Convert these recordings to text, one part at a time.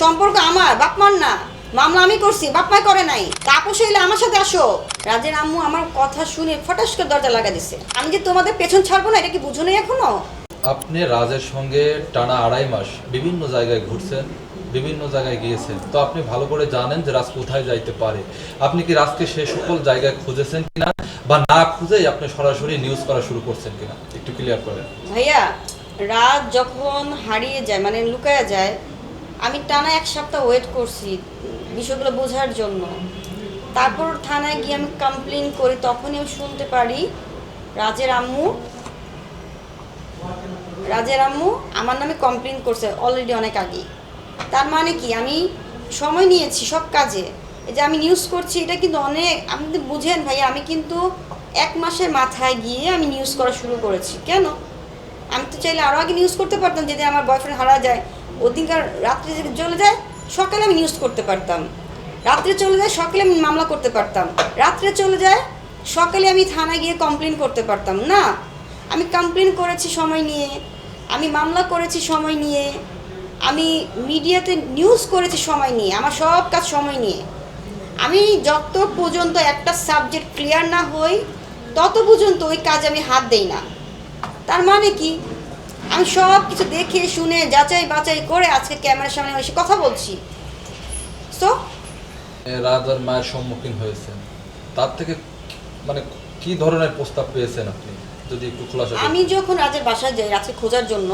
সম্পর্ক আমার বাপমার না। মামলা আমি করছি বাপমাই করে নাই। তাপস এলে আমার সাথে আসো। রাজের আম্মু আমার কথা শুনে ফটাস করে দরজা লাগা দিছে। আমি যে তোমাদের পেছন ছাড়বো না এটা কি বুঝো নাই এখনও? আপনি রাজের সঙ্গে টানা আড়াই মাস বিভিন্ন জায়গায় ঘুরছেন বিভিন্ন জায়গায় গিয়েছেন। তো আপনি ভালো করে জানেন যে রাজ কোথায় যাইতে পারে। আপনি কি রাজকে সে সকল জায়গায় খুঁজেছেন কিনা? বা না খুঁজেই আপনি সরাসরি নিউজ করা শুরু করছেন কিনা? একটু ক্লিয়ার করেন। ভাইয়া রাজ যখন হারিয়ে যায় মানে লুকায়া যায় আমি টানা এক সপ্তাহ ওয়েট করছি বিষয়গুলো বোঝার জন্য। তারপর থানায় গিয়ে আমি কমপ্লেন করি, তখনই আমি শুনতে পারি, রাজের আম্মু রাজের আম্মু আমার নামে কমপ্লেন করছে অলরেডি অনেক আগে। তার মানে কি? আমি সময় নিয়েছি সব কাজে। এই যে আমি নিউজ করছি, এটা কিন্তু অনেক, আপনি বুঝেন ভাইয়া, আমি কিন্তু এক মাসের মাথায় গিয়ে আমি নিউজ করা শুরু করেছি। কেন? আমি তো চাইলে আরও আগে নিউজ করতে পারতাম, যদি আমার বয়ফ্রেন্ড হারা যায়। ওদিনকার রাত্রে যদি চলে যায়, সকালে আমি নিউজ করতে পারতাম। রাত্রে চলে যায়, সকালে আমি মামলা করতে পারতাম। রাত্রে চলে যায়, সকালে আমি থানায় গিয়ে কমপ্লেন করতে পারতাম। না, আমি কমপ্লেন করেছি সময় নিয়ে, আমি মামলা করেছি সময় নিয়ে, আমি মিডিয়াতে নিউজ করেছি সময় নিয়ে, আমার সব কাজ সময় নিয়ে। আমি যত পর্যন্ত একটা সাবজেক্ট ক্লিয়ার না হই, তত পর্যন্ত ওই কাজ আমি হাত দেই না। তার মানে কি? আমি সব কিছু দেখে শুনে যাচাই বাছাই করে আজকে ক্যামেরার সামনে এসে কথা বলছি। সো এ, রাজ আর মায়ের সম্মুখীন হয়েছেন। তার থেকে মানে কি ধরনের প্রস্তাব পেয়েছেন আপনি? যদি একটু খোলাসা আমি যখন রাজের বাসায় যাই রাজকে খোঁজার জন্য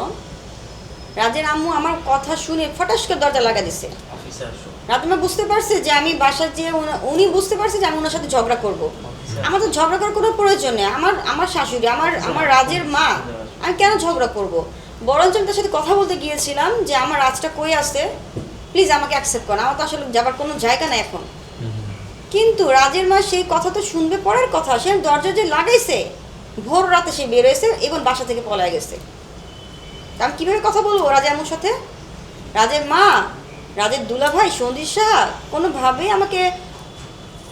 রাজের আম্মু আমার কথা শুনে ফটাস করে দরজা লাগা দিছে। রাতমা বুঝতে পারছে যে আমি বাসায় যে উনি বুঝতে পারছে যে আমি ওনার সাথে ঝগড়া করব। আমার তো ঝগড়া করার কোনো প্রয়োজন নেই। আমার আমার শাশুড়ি আমার আমার রাজের মা আমি কেন ঝগড়া করব? বরঞ্চ আমি তার সাথে কথা বলতে গিয়েছিলাম যে আমার রাজটা কই আছে? প্লিজ আমাকে অ্যাকসেপ্ট করো আমার তো আসলে যাবার কোনো জায়গা নেই এখন। কিন্তু রাজের মা সেই কথা তো শুনবে, পরের কথা। সে দরজা যে লাগাইছে, ভোর রাতে সে বেরোয়েছে এবং বাসা থেকে পলায় গেছে। আমি কীভাবে কথা বলব রাজা আমার সাথে? রাজের মা, রাজের দুলা ভাই সন্দীপ শাহ কোনোভাবেই আমাকে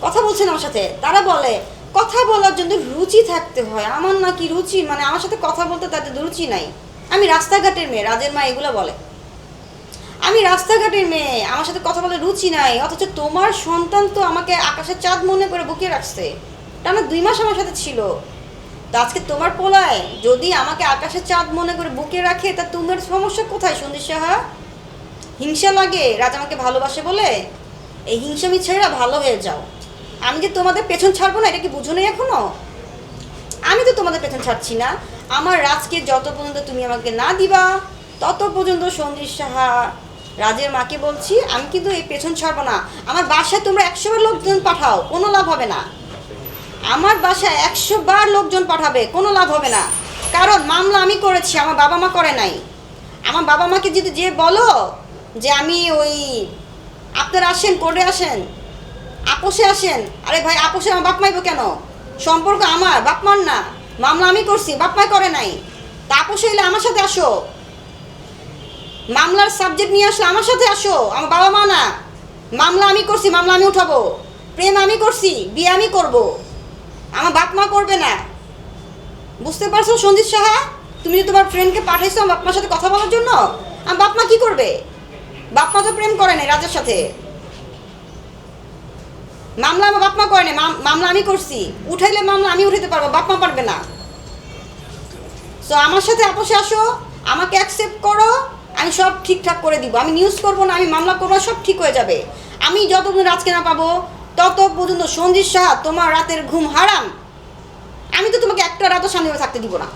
কথা বলছেন আমার সাথে। তারা বলে কথা বলার জন্য রুচি থাকতে হয়। আমার নাকি রুচি মানে আমার সাথে কথা বলতে তাদের রুচি নাই। আমি রাস্তাঘাটের মেয়ে, রাজের মা এগুলো বলে। আমি রাস্তাঘাটের মেয়ে, আমার সাথে কথা বলে রুচি নাই, অথচ তোমার সন্তান তো আমাকে আকাশের চাঁদ মনে করে বুকে রাখছে। টানা দুই মাস আমার সাথে ছিল। তা আজকে তোমার পোলায় যদি আমাকে আকাশের চাঁদ মনে করে বুকে রাখে, তা তোমার সমস্যা কোথায় সন্দীপ সাহা? হিংসা লাগে, রাজ আমাকে ভালোবাসে বলে? এই হিংসামি ছেড়ে ভালো হয়ে যাও। আমি যে তোমাদের পেছন ছাড়বো না, এটা কি বুঝো নেই এখনও? আমি তো তোমাদের পেছন ছাড়ছি না। আমার রাজকে যত পর্যন্ত তুমি আমাকে না দিবা, তত পর্যন্ত সন্দীপ সাহা রাজের মাকে বলছি, আমি কিন্তু এই পেছন ছাড়বো না। আমার বাসায় তোমরা একশো বার লোকজন পাঠাও, কোনো লাভ হবে না। আমার বাসায় একশো বার লোকজন পাঠাবে, কোনো লাভ হবে না। কারণ মামলা আমি করেছি, আমার বাবা মা করে নাই। আমার বাবা মাকে যদি যে বলো যে আমি ওই, আপনারা আসেন, কোর্টে আসেন আপোষে আসেন। আরে ভাই, আপোষে আমার বাপ মাইব কেন? সম্পর্ক আমার, বাপ মার না। মামলা আমি করছি, বাপ মাই করে নাই। তা আপোষে এলে আমার সাথে আসো। মামলার সাবজেক্ট নিয়ে আসলে আমার সাথে আসো, আমার বাবা মা না। মামলা আমি করছি, মামলা আমি উঠাবো। প্রেম আমি করছি, বিয়ে আমি করব। আমার বাপ মা করবে না। বুঝতে পারছ সন্দীপ সাহা? তুমি যে তোমার ফ্রেন্ডকে পাঠাইছো আমার বাপ মার সাথে কথা বলার জন্য, আমার বাপ মা কি করবে? বাপ মা তো প্রেম করে নাই রাজের সাথে। মামলা আমার বাপ মা করে মাম- মামলা আমি করছি। উঠাইলে মামলা আমি উঠাইতে পারব বাপ মা পারবে না। সো আমার সাথে আপোষে আসো আমাকে অ্যাকসেপ্ট করো আমি সব ঠিকঠাক করে দিব। আমি নিউজ করব না আমি মামলা করব না, সব ঠিক হয়ে যাবে। আমি যতদিন রাজকে না পাবো তত পর্যন্ত সঞ্জিত শাহ তোমার রাতের ঘুম হারাম। আমি তো তোমাকে একটা রাতও শান্তিভাবে থাকতে দিব না।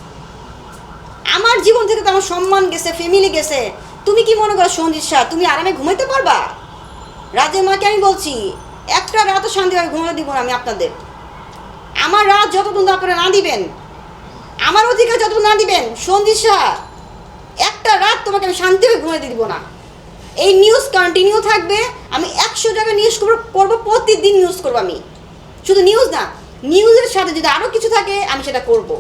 আমার জীবন থেকে তো আমার সম্মান গেছে ফ্যামিলি গেছে। তুমি কি মনে করো সঞ্জিত শাহ তুমি আরামে ঘুমাইতে পারবা? রাজের মাকে আমি বলছি একটা রাতও শান্তিভাবে ঘুমাতে দিব না আমি আপনাদের। আমার রাত যতদিন আপনারা না দিবেন, আমার অধিকার যতদিন না দিবেন সঞ্জিত একটা রাত তোমাকে আমি শান্তিভাবে ঘুমাতে দিব না। এই নিউজ কন্টিনিউ থাকবে, আমি একশো জায়গায় নিউজ করব করব, প্রতিদিন নিউজ করব আমি। শুধু নিউজ না নিউজের সাথে যদি আরও কিছু থাকে, আমি সেটা করব।